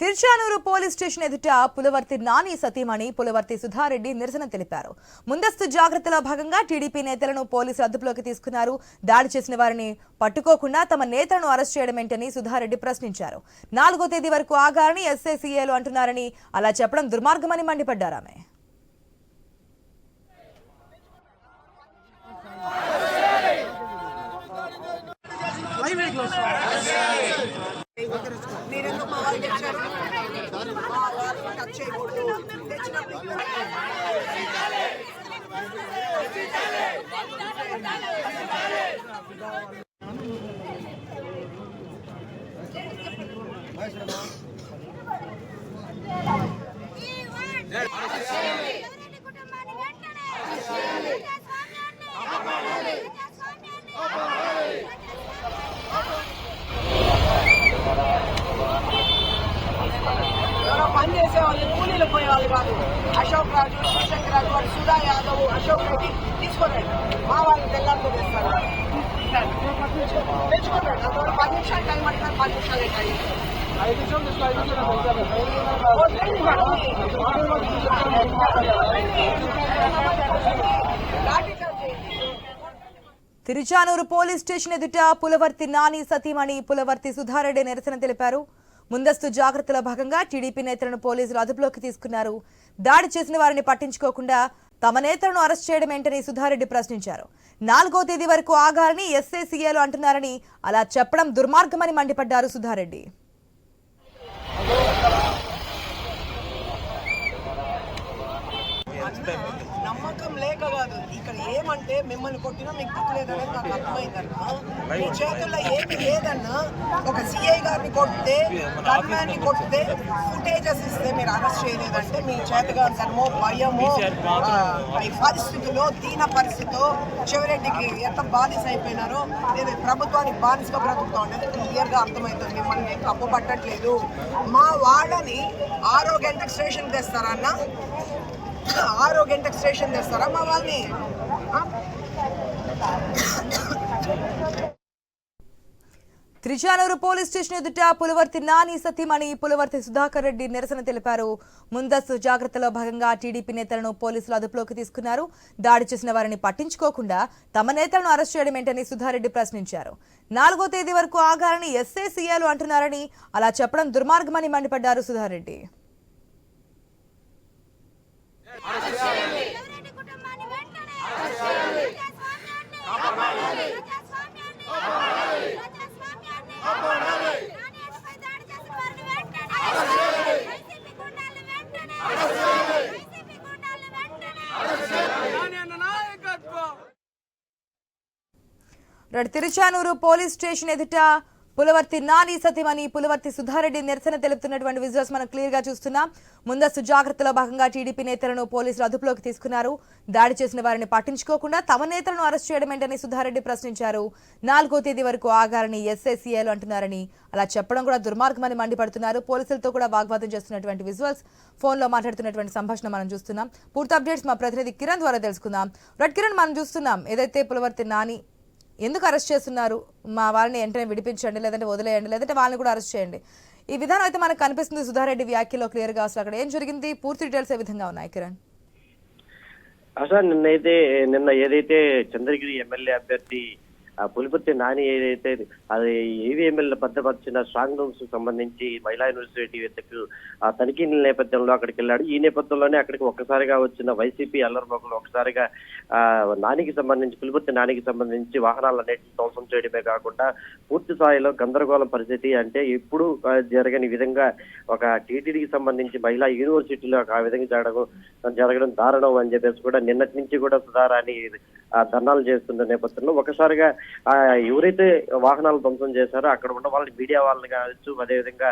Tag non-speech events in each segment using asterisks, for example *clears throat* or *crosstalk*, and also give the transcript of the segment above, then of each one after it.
Tiruchanur police station ఎదుట పులవర్తి నాని సతీమణి పులవర్తి సుధారెడ్డి నిరసన తెలిపారు. ముందస్తు జాగ్రత్తలో భాగంగా టీడీపీ నేతలను పోలీసులు అదుపులోకి తీసుకున్నారు. దాడి చేసిన వారిని పట్టుకోకుండా తమ నేతలను అరెస్ట్ చేయడమేంటని సుధారెడ్డి ప్రశ్నించారు. నాలుగో తేదీ వరకు ఆగారని ఎస్ఏసీఏలు అంటున్నారని అలా చెప్పడం దుర్మార్గమని మండిపడ్డారు ఆమె మీరెందుకు మా వాళ్ళు తెచ్చారు మా వాళ్ళు టచ్ చేయకూడదు తెచ్చినప్పుడు ఎవరెన్ని కుటుంబాన్ని వెంటనే ప్రజాస్వామ్యాన్ని ప్రజాస్వామ్యాన్ని ఎవరో పని చేసేవాళ్ళు కూలీలు పోయేవాళ్ళు కాదు అశోక్ రాజు శివశంకర్ సుధా యాదవ్ అశోక్ రెడ్డి తీసుకున్నాడు మా వాళ్ళు తెల్లారితో తెస్తారు. తెచ్చుకున్నాడు అంతవరకు పది నిమిషాలు టైం అంటారు పది నిమిషాలే టైం. వద్దండి లాఠీ తిరుచానూరు పోలీస్ స్టేషన్ ఎదుట పులవర్తి నాని సతీమణి పులవర్తి సుధారెడ్డి నిరసన తెలిపారు. ముందస్తు జాగ్రత్తలో భాగంగా టీడీపీ నేతలను పోలీసులు అదుపులోకి తీసుకున్నారు. దాడి చేసిన వారిని పట్టించుకోకుండా తమ నేతలను అరెస్ట్ చేయడం ఏంటని సుధారెడ్డి ప్రశ్నించారు. నాలుగో తేదీ వరకు ఆగాలని ఎస్ఏసీఏలు అంటున్నారని అలా చెప్పడం దుర్మార్గమని మండిపడ్డారు సుధారెడ్డి. ఏమంటే మిమ్మల్ని కొట్టినా మీకు దిక్కు లేదనేది నాకు అర్థమైందన్నా. మీ చేతుల్లో ఏమి లేదన్నా ఒక సిఐ గారిని కొడితే గన్మ్యాన్ని కొడితే ఫుటేజెస్ ఇస్తే మీరు అరెస్ట్ చేయలేదంటే మీ చేతగాంతనమో భయమో ఈ పరిస్థితిలో దీన పరిస్థితిలో శివరెడ్డికి ఎంత బానిస అయిపోయినారో లేదా ప్రభుత్వానికి బానిసగా బ్రతుకుతా ఉండేది క్లియర్గా అర్థమవుతుంది మిమ్మల్ని మేము తప్పు పట్టట్లేదు. మా వాళ్ళని ఆరో గంటకు స్టేషన్ తెస్తారన్నా ఆరో గంటకు స్టేషన్ తెస్తారా మా వాళ్ళని? త్రిచానూరు పోలీస్ స్టేషన్ ఎదుట పులవర్తి నాని సతీమణి పులవర్తి సుధాకర్ రెడ్డి నిరసన తెలిపారు. ముందస్తు జాగ్రత్తలో భాగంగా టీడీపీ నేతలను పోలీసులు అదుపులోకి తీసుకున్నారు. దాడి చేసిన వారిని పట్టించుకోకుండా తమ నేతలను అరెస్ట్ చేయడం ఏంటని సుధారెడ్డి ప్రశ్నించారు. నాలుగో తేదీ వరకు ఆగాలని ఎస్ఏసీఏలు అంటున్నారని అలా చెప్పడం దుర్మార్గమని మండిపడ్డారు సుధారెడ్డి ఎవరెన్ని కుటుంబాన్ని వెంటనే ప్రజాస్వామ్యాన్ని ప్రజాస్వామ్యాన్ని ప్రజాస్వామ్యాన్ని నాణ్యతపై దాడి చేసిన వారిని వెంటనే వైసీపీ గుండాలను వెంటనే వైసీపీ గుండాలను వెంటనే రెడ్ తిరుచానూరు పోలీస్ స్టేషన్ ఎదుట పులవర్తి నాని సతీమణి పులవర్తి సుధారెడ్డి నిరసన తెలుపుతున్నటువంటి విజువల్స్ మనం క్లియర్గా చూస్తున్నాం. ముందస్తు జాగ్రత్తలో భాగంగా టీడీపీ నేతలను పోలీసులు అదుపులోకి తీసుకున్నారు. దాడి చేసిన వారిని పట్టించుకోకుండా తమ నేతలను అరెస్ట్ చేయడం ఏంటని సుధారెడ్డి ప్రశ్నించారు. నాలుగో తేదీ వరకు ఆగారని ఎస్ఐసీఏలు అంటున్నారని అలా చెప్పడం కూడా దుర్మార్గమని మండిపడుతున్నారు. పోలీసులతో కూడా వాగ్వాదం చేస్తున్నటువంటి విజువల్స్ ఫోన్లో మాట్లాడుతున్నటువంటి సంభాషణ మనం చూస్తున్నాం. పూర్తి అప్డేట్స్ మా ప్రతినిధి కిరణ్ ద్వారా తెలుసుకుందాం. రెడ్ కిరణ్ మనం చూస్తున్నాం. ఏదైతే పులవర్తి నాని ఎందుకు అరెస్ట్ చేస్తున్నారు? మా వాళ్ళని వెంటనే విడిపించండి లేదంటే వదిలేయండి లేదంటే వాళ్ళని కూడా అరెస్ట్ చేయండి. ఈ విధానం అయితే మనకు కనిపిస్తుంది. సుధారెడ్డి వ్యాఖ్యలో క్లియర్గా అసలు అక్కడ ఏం జరిగింది? పూర్తి డీటెయిల్స్ ఏ విధంగా ఉన్నాయి కిరణ్? అసలు నిన్నైతే నిన్న ఏదైతే చంద్రగిరి ఎమ్మెల్యే అభ్యర్థి పులిపర్తి నాని ఏదైతే అది ఈవీఎంఎల్ భద్రపరిచిన స్ట్రాంగ్ రూమ్స్ సంబంధించి మహిళా యూనివర్సిటీ వెతకు ఆ తనిఖీల నేపథ్యంలో అక్కడికి వెళ్ళాడు. ఈ నేపథ్యంలోనే అక్కడికి ఒక్కసారిగా వచ్చిన వైసీపీ అల్లరిమొక్కలు ఒకసారిగా ఆ నానికి సంబంధించి పులిపర్తి నానికి సంబంధించి వాహనాలన్నింటినీ ధ్వంసం చేయడమే కాకుండా పూర్తి స్థాయిలో గందరగోళం పరిస్థితి అంటే ఎప్పుడు జరగని విధంగా ఒక టీటీడీకి సంబంధించి మహిళా యూనివర్సిటీలో ఆ విధంగా జరగడం జరగడం దారుణం అని చెప్పేసి కూడా నిన్నటి నుంచి కూడా సుధారాని ధర్నాలు చేస్తున్న నేపథ్యంలో ఒకసారిగా ఎవరైతే వాహనాలు ధ్వంసం చేశారో అక్కడ ఉన్న వాళ్ళని మీడియా వాళ్ళని కావచ్చు అదేవిధంగా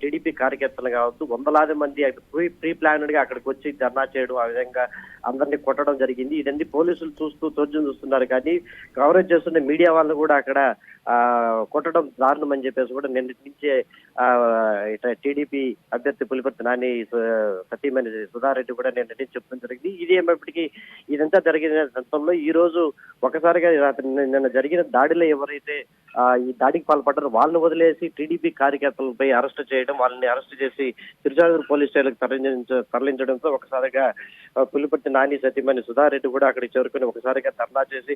టీడీపీ కార్యకర్తలు కావచ్చు వందలాది మంది ప్రీ ప్రీ ప్లానెడ్గా అక్కడికి వచ్చి ధర్నా చేయడం ఆ విధంగా అందరినీ కొట్టడం జరిగింది. ఇదండి పోలీసులు చూస్తూ చోద్యం చూస్తున్నారు. కానీ కవరేజ్ చేస్తున్న మీడియా వాళ్ళు కూడా అక్కడ ఆ కొట్టడం దారుణం అని చెప్పేసి కూడా నిన్నటి నుంచే టీడీపీ అభ్యర్థి పులిపర్తి నాని సతీమణి సుధారెడ్డి కూడా నేను నుంచి చెప్పడం జరిగింది. ఇది ఏమైనప్పటికీ ఇదంతా జరిగిన సందర్భంలో ఈ రోజు ఒకసారిగా నిన్న జరిగిన దాడిలో ఎవరైతే ఈ దాడికి పాల్పడ్డారు వాళ్ళని వదిలేసి టీడీపీ కార్యకర్తలపై అరెస్ట్ చేయడం వాళ్ళని అరెస్ట్ చేసి తిరుచానూరు పోలీస్ స్టేషన్కి తరలించ తరలించడంతో ఒకసారిగా పులిపట్టి పులిపర్తి నాని సతీమణి సుధారెడ్డి కూడా అక్కడికి చేరుకుని ఒకసారిగా ధర్నా చేసి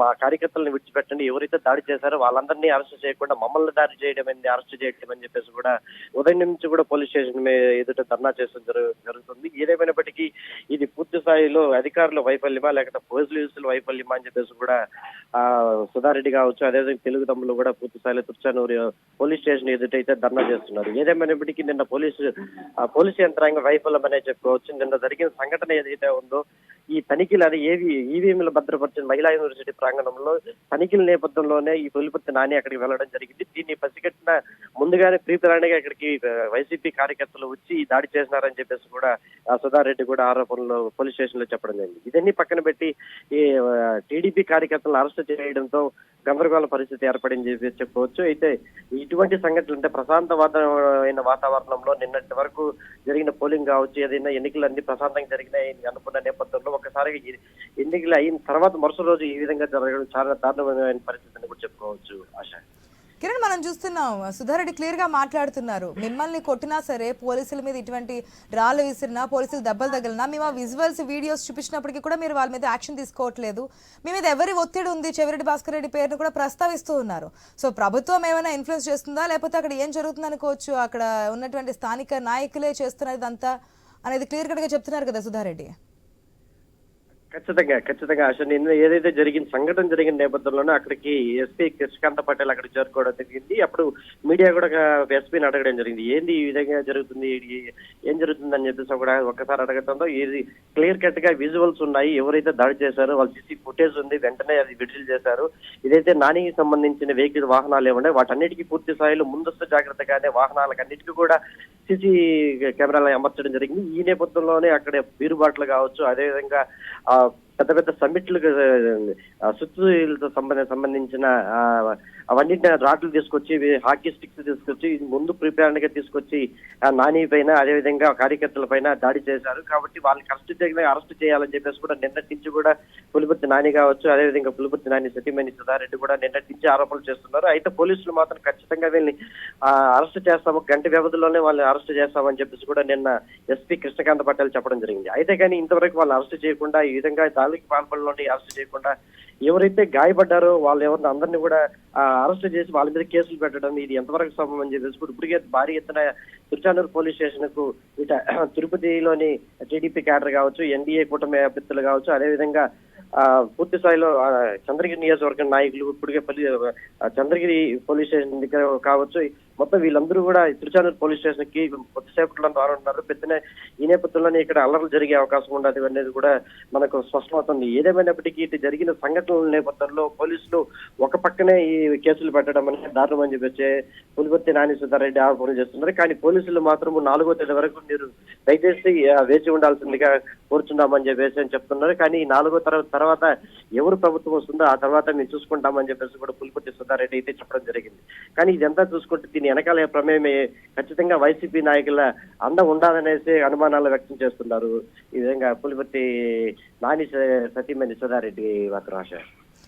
మా కార్యకర్తలను విడిచిపెట్టండి. ఎవరైతే దాడి చేశారో వాళ్ళందరినీ అరెస్ట్ చేయకుండా మమ్మల్ని దాడి చేయడం ఏంది అరెస్ట్ చేయడం అని చెప్పేసి కూడా ఉదయం నుంచి కూడా పోలీస్ స్టేషన్ ఎదుట ధర్నా చేసడం జరుగుతుంది. ఏదేమైనప్పటికీ స్థాయిలో అధికారుల వైఫల్యమా లేకపోతే పోలీసుల వైఫల్యమా అని చెప్పేసి కూడా ఆ సుధారెడ్డి కావచ్చు అదేవిధంగా తెలుగు తమ్ములు కూడా పూర్తి స్థాయిలో తుర్చానూరు పోలీస్ స్టేషన్ ఎదుటైతే ధర్నా చేస్తున్నారు. ఏదేమైనప్పటికీ నిన్న పోలీసు పోలీసు యంత్రాంగం వైఫల్యం అనే చెప్పుకోవచ్చు. నిన్న జరిగిన సంఘటన ఏదైతే ఉందో ఈ తనిఖీలు అది ఏవి ఈవీఎంలు భద్రపరిచిన మహిళా యూనివర్సిటీ ప్రాంగణంలో తనిఖీల నేపథ్యంలోనే ఈ తొలిపత్తి నాని అక్కడికి వెళ్ళడం జరిగింది. దీన్ని పసిగట్టిన ముందుగానే ప్రీ ఇక్కడికి వైసీపీ కార్యకర్తలు వచ్చి ఈ దాడి చేసినారని చెప్పేసి కూడా సుధారెడ్డి కూడా ఆరోపణలు పోలీస్ స్టేషన్లో చెప్పడం జరిగింది. ఇదన్నీ పక్కన పెట్టి ఈ టీడీపీ కార్యకర్తలను అరెస్ట్ చేయడంతో గందరగోళ పరిస్థితి ఏర్పడింది చెప్పి చెప్పుకోవచ్చు. అయితే ఇటువంటి సంఘటనలు అంటే ప్రశాంతమైన వాతావరణంలో నిన్నటి వరకు జరిగిన పోలింగ్ కావచ్చు ఏదైనా ఎన్నికలు అన్ని ప్రశాంతంగా జరిగినాయి అనుకున్న నేపథ్యంలో ఒకసారి ఎన్నికలు అయిన తర్వాత మరుసటి రోజు ఈ విధంగా జరగడం చాలా దారుణమైన పరిస్థితి అని కూడా చెప్పుకోవచ్చు ఆశ. కిరణ్ మనం చూస్తున్నాం సుధారెడ్డి క్లియర్గా మాట్లాడుతున్నారు. మిమ్మల్ని కొట్టినా సరే పోలీసుల మీద ఇటువంటి రాళ్ళు విసిరినా పోలీసులు దెబ్బలు తగిలినా మేము ఆ విజువల్స్ వీడియోస్ చూపించినప్పటికీ కూడా మీరు వాళ్ళ మీద యాక్షన్ తీసుకోవట్లేదు. మీ మీద ఎవరి ఒత్తిడి ఉంది? చెవిరెడ్డి భాస్కర్ రెడ్డి పేరును కూడా ప్రస్తావిస్తూ ఉన్నారు. సో ప్రభుత్వం ఏమైనా ఇన్ఫ్లుయెన్స్ చేస్తుందా? లేకపోతే అక్కడ ఏం జరుగుతుంది అనుకోవచ్చు? అక్కడ ఉన్నటువంటి స్థానిక నాయకులే చేస్తున్నది అంతా అనేది క్లియర్ కట్గా చెప్తున్నారు కదా సుధారెడ్డి. ఖచ్చితంగా ఖచ్చితంగా. అసలు నిన్న ఏదైతే జరిగిన సంఘటన జరిగిన నేపథ్యంలోనే అక్కడికి ఎస్పీ కృష్ణకాంత పటేల్ అక్కడ చేరుకోవడం జరిగింది. అప్పుడు మీడియా కూడా ఎస్పీని అడగడం జరిగింది. ఏంది ఈ విధంగా జరుగుతుంది? ఏం జరుగుతుంది అని చెప్పేసి కూడా ఒక్కసారి అడగడంతో ఇది క్లియర్ కట్గా విజువల్స్ ఉన్నాయి. ఎవరైతే దాడి చేశారో వాళ్ళ సీసీ ఫుటేజ్ ఉంది. వెంటనే అది విడుదల చేశారు. ఇదైతే నానికి సంబంధించిన వెహికల్ వాహనాలు ఏమన్నా వాటన్నిటికీ పూర్తి స్థాయిలో ముందస్తు జాగ్రత్తగానే వాహనాలకు అన్నిటికీ కూడా సీసీ కెమెరాలు అమర్చడం జరిగింది. ఈ నేపథ్యంలోనే అక్కడ బీరుబాట్లు కావచ్చు. అదేవిధంగా ఆ పెద్ద పెద్ద సమ్మిట్లకు సుత్తులతో సంబంధ సంబంధించిన అవన్నీ రాట్లు తీసుకొచ్చి హాకీ స్టిక్స్ తీసుకొచ్చి ముందు ప్రిపేర్డ్గా తీసుకొచ్చి నాని పైన అదేవిధంగా కార్యకర్తల పైన దాడి చేశారు. కాబట్టి వాళ్ళని కరెక్ట్ చేయగలిగి అరెస్ట్ చేయాలని చెప్పేసి కూడా నిన్నటి నుంచి కూడా పులిపర్తి నాని కావచ్చు అదేవిధంగా పులిపర్తి నాని సతీమణి సుధారెడ్డి కూడా నిన్నటి నుంచి ఆరోపణలు చేస్తున్నారు. అయితే పోలీసులు మాత్రం ఖచ్చితంగా వీళ్ళని అరెస్ట్ చేస్తాము గంట వ్యవధిలోనే వాళ్ళని అరెస్ట్ చేస్తామని చెప్పేసి కూడా నిన్న ఎస్పీ కృష్ణకాంత పటేల్ చెప్పడం జరిగింది. అయితే కానీ ఇంతవరకు వాళ్ళు అరెస్ట్ చేయకుండా ఈ విధంగా దాడికి పాల్పడలోని అరెస్ట్ చేయకుండా ఎవరైతే గాయపడ్డారో వాళ్ళు ఎవరిని అందరినీ కూడా అరెస్ట్ చేసి వాళ్ళ మీద కేసులు పెట్టడం ఇది ఎంతవరకు సమం అని చెప్పేసి ఇప్పటికే భారీ ఎత్తున తిరుచానూరు పోలీస్ స్టేషన్కు ఇట *clears throat* తిరుపతిలోని టీడీపీ క్యాడర్ కావచ్చు ఎన్డీఏ కూటమి అభ్యర్థులు కావచ్చు అదేవిధంగా ఆ, పూర్తి స్థాయిలో చంద్రగిరి నియోజకవర్గం నాయకులు ఇప్పటికే చంద్రగిరి పోలీస్ స్టేషన్ దగ్గర కావచ్చు. మొత్తం వీళ్ళందరూ కూడా తిరుచానూరు పోలీస్ స్టేషన్కి కొద్దిసేపట్లో రానున్నారు. పెద్దనే ఈ నేపథ్యంలోనే ఇక్కడ అల్లర్లు జరిగే అవకాశం ఉండదు అనేది కూడా మనకు స్పష్టమవుతుంది. ఏదేమైనప్పటికీ ఇటు జరిగిన సంఘటనల నేపథ్యంలో పోలీసులు ఒక పక్కనే ఈ కేసులు పెట్టడం అనేది దారుణం అని చెప్పేసి పులిపర్తి నాని సుధారెడ్డి ఆరోపణలు చేస్తున్నారు. కానీ పోలీసులు మాత్రం నాలుగో తేదీ వరకు మీరు దయచేసి వేచి ఉండాల్సిందిగా కోరుచున్నామని చెప్పేసి అని చెప్తున్నారు. కానీ ఈ నాలుగో తర్వాత ఎవరు ప్రభుత్వం వస్తుందో ఆ తర్వాత మేము చూసుకుంటామని చెప్పేసి కూడా పులిపర్తి సుధారెడ్డి అయితే చెప్పడం జరిగింది. కానీ ఇదంతా చూసుకుంటే దీని వెనకాల ప్రమేయమే ఖచ్చితంగా వైసీపీ నాయకుల అందం ఉండాలనేసి అనుమానాలు వ్యక్తం చేస్తున్నారు. ఈ విధంగా పులిపర్తి నాని సతీమణి సుధారెడ్డి మాత్రం ఆశ.